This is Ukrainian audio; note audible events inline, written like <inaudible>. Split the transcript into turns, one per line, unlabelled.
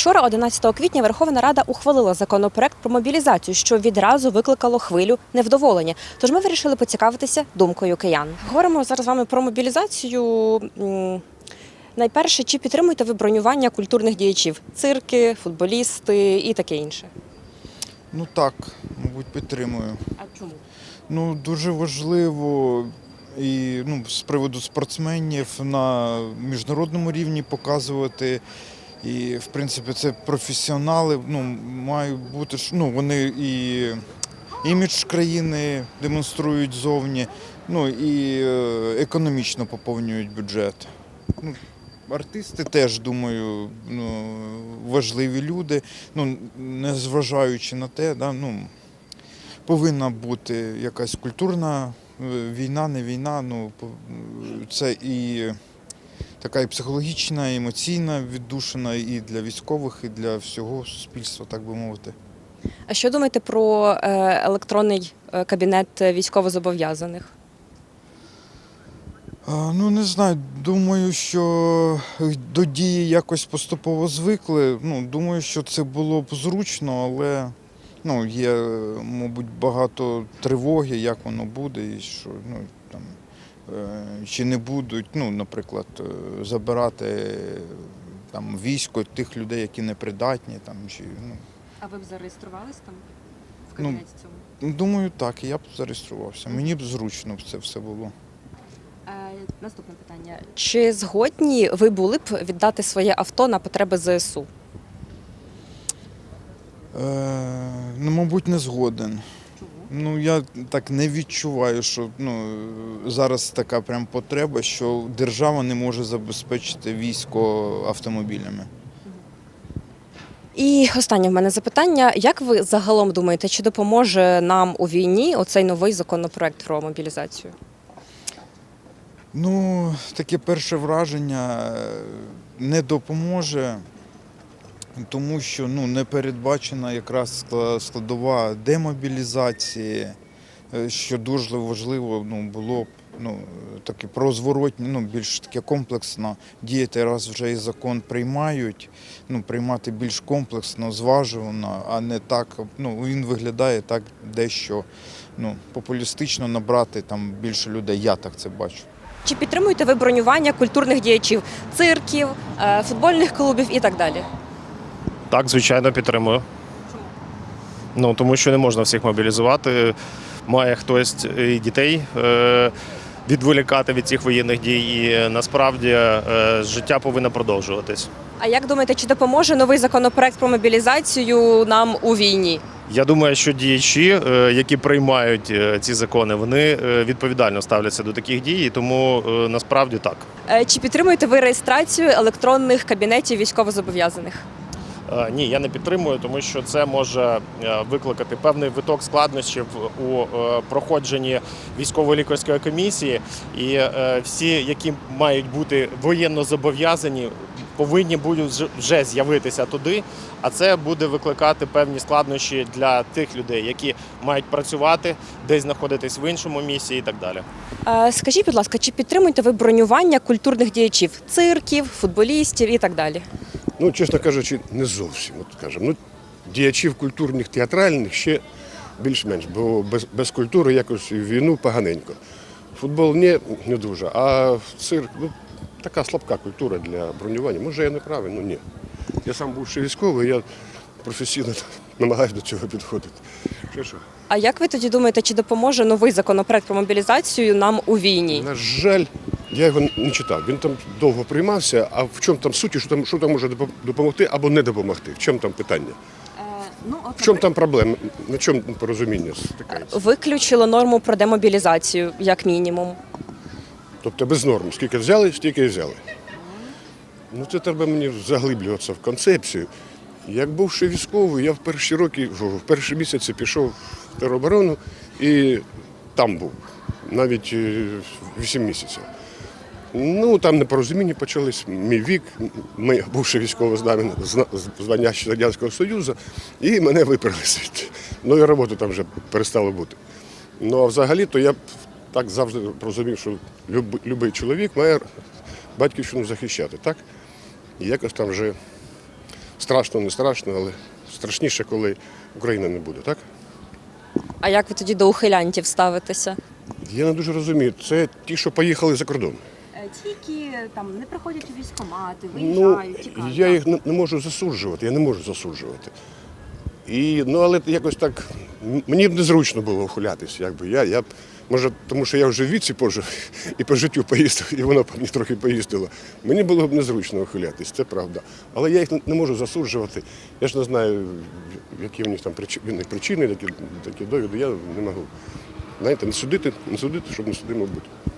Вчора, 11 квітня, Верховна Рада ухвалила законопроект про мобілізацію, що відразу викликало хвилю невдоволення. Тож ми вирішили поцікавитися думкою киян. Говоримо зараз з вами про мобілізацію. Найперше, чи підтримуєте ви бронювання культурних діячів? Цирки, футболісти і таке інше.
Ну так, мабуть, підтримую.
А чому?
Ну, дуже важливо і ну, з приводу спортсменів на міжнародному рівні показувати. І, в принципі, це професіонали, ну, мають бути ж- ну, вони і імідж країни демонструють зовні, ну і е, економічно поповнюють бюджет. Ну, артисти теж, думаю, ну, важливі люди, ну, незважаючи на те, да, ну, повинна бути якась культурна е, війна, не війна. Ну, по- це і така і психологічна, і емоційна віддушина і для військових, і для всього суспільства, так би мовити.
А що думаєте про е, електронний е, кабінет військовозобов'язаних?
Ну, не знаю, думаю, що до дії якось поступово звикли. Ну, думаю, що це було б зручно, але ну, є, мабуть, багато тривоги, як воно буде, і що ну, там, чи не будуть, ну, наприклад, е, забирати е, там, військо тих людей, які непридатні. Там, чи, ну,
А ви б зареєструвались там в
кабінеті
цьому?
думаю, так, я б зареєструвався. Мені б зручно б це все було.
Е, Наступне питання. Чи згодні ви були б віддати своє авто на потреби ЗСУ?
Е, ну, мабуть, не згоден. Ну, я так не відчуваю, що ну, зараз така прям потреба, що держава не може забезпечити військо автомобілями.
І останнє в мене запитання: як ви загалом думаєте, чи допоможе нам у війні оцей новий законопроект про мобілізацію?
Ну, таке перше враження е, не допоможе, тому що ну, не передбачена якраз складова демобілізації, е, що дуже важливо ну, було б ну, таке про ну, більш таке комплексно діяти, раз вже і закон приймають, ну, приймати більш комплексно, зважено, а не так, ну, він виглядає так дещо ну, популістично набрати там більше людей. Я так це бачу.
Чи підтримуєте ви бронювання культурних діячів, цирків, е, футбольних клубів і так далі?
Так, звичайно, підтримую. Ну, тому що не можна всіх мобілізувати. Має хтось і дітей е, відволікати від цих воєнних дій. І насправді е, життя повинно продовжуватись.
А як думаєте, чи допоможе новий законопроект про мобілізацію нам у війні?
Я думаю, що діячі, е, які приймають ці закони, вони відповідально ставляться до таких дій, тому насправді так.
Чи підтримуєте ви реєстрацію електронних кабінетів військовозобов'язаних?
Е, Ні, я не підтримую, тому що це може е, викликати певний виток складнощів у е, проходженні військово-лікарської комісії, і всі, які мають бути воєнно зобов'язані, повинні будуть вже з'явитися туди. А це буде викликати певні складнощі для тих людей, які мають працювати, десь знаходитись в іншому місці і так далі.
Скажіть, будь ласка, чи підтримуєте ви бронювання культурних діячів, цирків, футболістів і так далі?
Ну, чесно кажучи, не зовсім. От скажімо. Ну, діячів культурних, театральних ще більш-менш, бо без, без культури якось в війну поганенько. Футбол не, не дуже, а цирк, ну, така слабка культура для бронювання. Може, я не правий, ну ні. Я сам бувши військовий, я професійно <laughs> намагаюся до цього підходити. Що, що?
А як ви тоді думаєте, чи допоможе новий законопроект про мобілізацію нам у війні?
На жаль, я його не читав. Він там довго приймався, а в чому там суть, що там, що там може допомогти або не допомогти? В чому там питання?
Ну,
В чому там проблема? На чому порозуміння стикається?
Виключило норму про демобілізацію, як мінімум.
Тобто без норм. Скільки взяли, стільки і взяли. Ну це треба мені заглиблюватися в концепцію. Як бувши військовий, я в перші роки, в в перші місяці пішов в тероборону і там був. Навіть 8 місяців. Ну, там непорозуміння почались. Мій вік, ми бувши військове знам'я, звання ще Радянського Союзу, і мене виперли звідти. Ну і роботи там вже перестало бути. Ну а взагалі-то я так завжди розумів, що любий чоловік має батьківщину захищати, так? І якось там вже страшно, не страшно, але страшніше, коли України не буде, так?
А як ви тоді до ухилянтів ставитеся?
Я не дуже розумію. Це ті, що поїхали за кордон.
Ті, які там не приходять у військкомати,
Ну, я їх не, не можу засуджувати, я не можу засуджувати. І, ну, але якось так, мені б незручно було ухилятися. Якби. Я, я б, може, тому що я вже в віці пожив і по життю поїздив, і воно по мені трохи поїздило. Мені було б незручно ухилятись, це правда. Але я їх не, можу засуджувати. Я ж не знаю, які в них там причини, них причини такі, такі довіди, я не можу. Знаєте, не судити, не судити, щоб не судимо бути.